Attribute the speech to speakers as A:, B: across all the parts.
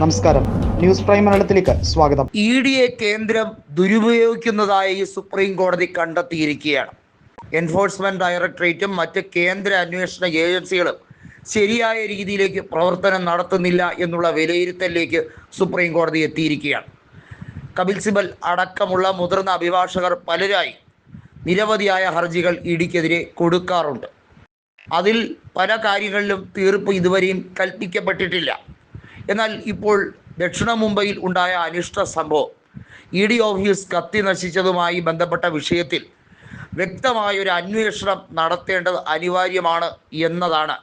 A: നമസ്കാരം. News prime മലയാളത്തിലേക്ക് സ്വാഗതം.
B: ഇ ഡിയെ കേന്ദ്രം ദുരുപയോഗിക്കുന്നതായി സുപ്രീം കോടതി കണ്ടെത്തിയിരിക്കുകയാണ്. എൻഫോഴ്സ്മെന്റ് ഡയറക്ടറേറ്റും മറ്റ് കേന്ദ്ര അന്വേഷണ ഏജൻസികളും ശരിയായ രീതിയിലേക്ക് പ്രവർത്തനം നടത്തുന്നില്ല എന്നുള്ള വിലയിരുത്തലിലേക്ക് സുപ്രീം കോടതി എത്തിയിരിക്കുകയാണ്. കപിൽ സിബൽ അടക്കമുള്ള മുതിർന്ന അഭിഭാഷകർ പലരായി നിരവധിയായ ഹർജികൾ ഇടിക്കെതിരെ കൊടുക്കാറുണ്ട്. അതിൽ പല കാര്യങ്ങളിലും തീർപ്പ് ഇതുവരെയും കൽപ്പിക്കപ്പെട്ടിട്ടില്ല. എന്നാൽ ഇപ്പോൾ ദക്ഷിണ മുംബൈയിൽ ഉണ്ടായ അനിഷ്ട സംഭവം. ഇ ഡി ഓഫീസ് കത്തി നശിച്ചതുമായി ബന്ധപ്പെട്ട വിഷയത്തിൽ വ്യക്തമായ ഒരു അന്വേഷണം നടത്തേണ്ടത് അനിവാര്യമാണ് എന്നതാണ്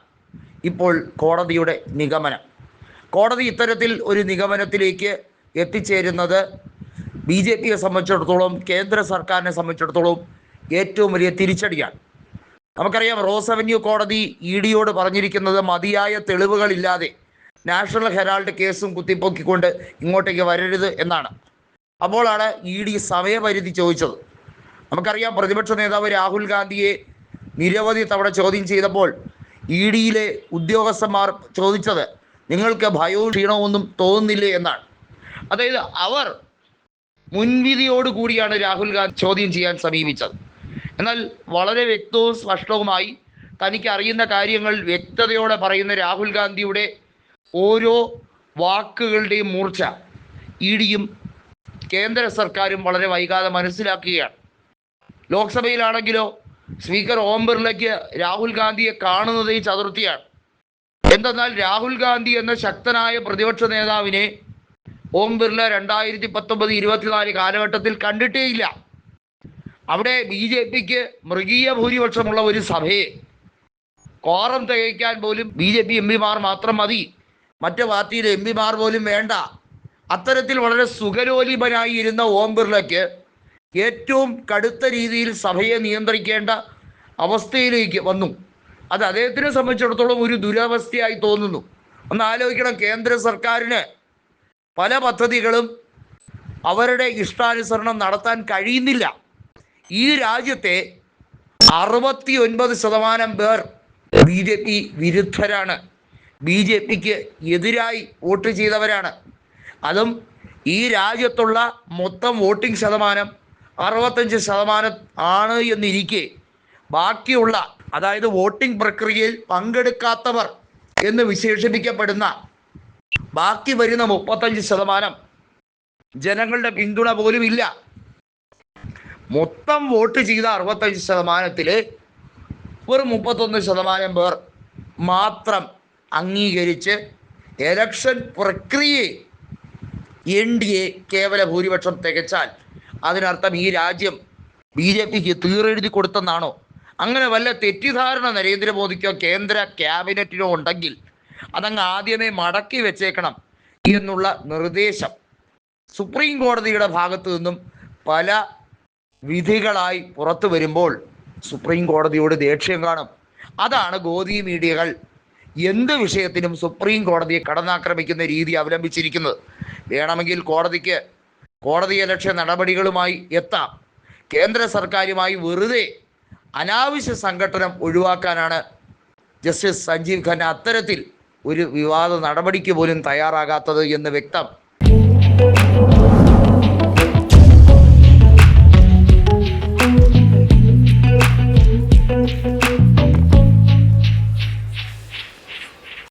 B: ഇപ്പോൾ കോടതിയുടെ നിഗമനം. കോടതി ഇത്തരത്തിൽ ഒരു നിഗമനത്തിലേക്ക് എത്തിച്ചേരുന്നത് ബി ജെ പിയെ സംബന്ധിച്ചിടത്തോളം കേന്ദ്ര സർക്കാരിനെ സംബന്ധിച്ചിടത്തോളം ഏറ്റവും വലിയ തിരിച്ചടിയാണ്. നമുക്കറിയാം റോസ് അവന്യൂ കോടതി ഇ ഡിയോട് പറഞ്ഞിരിക്കുന്നത് മതിയായ തെളിവുകളില്ലാതെ നാഷണൽ ഹെറാൾഡ് കേസും കുത്തിപ്പൊക്കിക്കൊണ്ട് ഇങ്ങോട്ടേക്ക് വരരുത് എന്നാണ്. അപ്പോഴാണ് ഇ ഡി സമയപരിധി ചോദിച്ചത്. നമുക്കറിയാം പ്രതിപക്ഷ നേതാവ് രാഹുൽ ഗാന്ധിയെ നിരവധി തവണ ചോദ്യം ചെയ്തപ്പോൾ ഇ ഡിയിലെ ഉദ്യോഗസ്ഥന്മാർ ചോദിച്ചത് നിങ്ങൾക്ക് ഭയവും ക്ഷീണമൊന്നും തോന്നുന്നില്ലേ? എന്നാണ്. അതായത് അവർ മുൻവിധിയോട് കൂടിയാണ് രാഹുൽ ഗാന്ധി ചോദ്യം ചെയ്യാൻ സമീപിച്ചത്. എന്നാൽ വളരെ വ്യക്തവും സ്പഷ്ടവുമായി തനിക്ക് അറിയുന്ന കാര്യങ്ങൾ വ്യക്തതയോടെ പറയുന്ന രാഹുൽ ഗാന്ധിയുടെ ഓരോ വാക്കുകളുടെയും മൂർച്ച ഇ കേന്ദ്ര സർക്കാരും വളരെ വൈകാതെ മനസ്സിലാക്കുകയാണ്. ലോക്സഭയിലാണെങ്കിലോ സ്പീക്കർ ഓം ബിർളയ്ക്ക് രാഹുൽ ഗാന്ധിയെ കാണുന്നത് ഈ ചതുർത്ഥിയാണ്. എന്തെന്നാൽ രാഹുൽ ഗാന്ധി എന്ന ശക്തനായ പ്രതിപക്ഷ നേതാവിനെ ഓം ബിർള രണ്ടായിരത്തി പത്തൊമ്പത് ഇരുപത്തിനാല് കാലഘട്ടത്തിൽ കണ്ടിട്ടേയില്ല. അവിടെ ബി ജെ പിക്ക് മൃഗീയ ഭൂരിപക്ഷമുള്ള ഒരു സഭയെ കോറം തികയ്ക്കാൻ പോലും ബി ജെ പി എം പിമാർ മാത്രം മതി. മറ്റ് പാർട്ടിയിലെ എം പിമാർ പോലും വേണ്ട. അത്തരത്തിൽ വളരെ സുഖലോലിപനായി ഇരുന്ന ഓം ബിർളയ്ക്ക് ഏറ്റവും കടുത്ത രീതിയിൽ സഭയെ നിയന്ത്രിക്കേണ്ട അവസ്ഥയിലേക്ക് വന്നു. അത് അദ്ദേഹത്തിനെ സംബന്ധിച്ചിടത്തോളം ഒരു ദുരവസ്ഥയായി തോന്നുന്നു. ഒന്ന് ആലോചിക്കണം കേന്ദ്ര സർക്കാരിന് പല പദ്ധതികളും അവരുടെ ഇഷ്ടാനുസരണം നടത്താൻ കഴിയുന്നില്ല. ഈ രാജ്യത്തെ അറുപത്തി ഒൻപത് ശതമാനം പേർ ബി ജെ പി വിരുദ്ധരാണ്. ബി ജെ പിക്ക് എതിരായി വോട്ട് ചെയ്തവരാണ്. അതും ഈ രാജ്യത്തുള്ള മൊത്തം വോട്ടിംഗ് ശതമാനം അറുപത്തഞ്ച് ശതമാനം ആണ് എന്നിരിക്കെ ബാക്കിയുള്ള അതായത് വോട്ടിംഗ് പ്രക്രിയയിൽ പങ്കെടുക്കാത്തവർ എന്ന് വിശേഷിപ്പിക്കപ്പെടുന്ന ബാക്കി വരുന്ന മുപ്പത്തഞ്ച് ശതമാനം ജനങ്ങളുടെ പിന്തുണ പോലും ഇല്ല മൊത്തം വോട്ട് ചെയ്ത അറുപത്തഞ്ച് ശതമാനത്തിൽ വെറും മുപ്പത്തൊന്ന് ശതമാനം പേർ മാത്രം അംഗീകരിച്ച് എലക്ഷൻ പ്രക്രിയയെ എൻ ഡി എ കേവല ഭൂരിപക്ഷം തികച്ചാൽ അതിനർത്ഥം ഈ രാജ്യം ബി ജെ പിക്ക് തീറെഴുതി കൊടുത്തെന്നാണോ? അങ്ങനെ വല്ല തെറ്റിദ്ധാരണ നരേന്ദ്രമോദിക്കോ കേന്ദ്ര ക്യാബിനറ്റിനോ ഉണ്ടെങ്കിൽ അതങ്ങ് ആദ്യമേ മടക്കി വെച്ചേക്കണം എന്നുള്ള നിർദ്ദേശം. സുപ്രീം കോടതിയുടെ ഭാഗത്തു നിന്നും പല വിധികളായി പുറത്തു വരുമ്പോൾ സുപ്രീം കോടതിയോട് ദേഷ്യം കാണും. അതാണ് ഗോതി മീഡിയകൾ എന്ത് വിഷയത്തിനും സുപ്രീം കോടതിയെ കടന്നാക്രമിക്കുന്ന രീതി അവലംബിച്ചിരിക്കുന്നത്. വേണമെങ്കിൽ കോടതിക്ക് കോടതിയലക്ഷ്യ നടപടികളുമായി എത്താം. കേന്ദ്ര സർക്കാരുമായി വെറുതെ അനാവശ്യ സംഘടനം ഒഴിവാക്കാനാണ് ജസ്റ്റിസ് സഞ്ജീവ് ഖന്ന അത്തരത്തിൽ ഒരു വിവാദ നടപടിക്ക് പോലും തയ്യാറാകാത്തത് എന്ന് വ്യക്തം.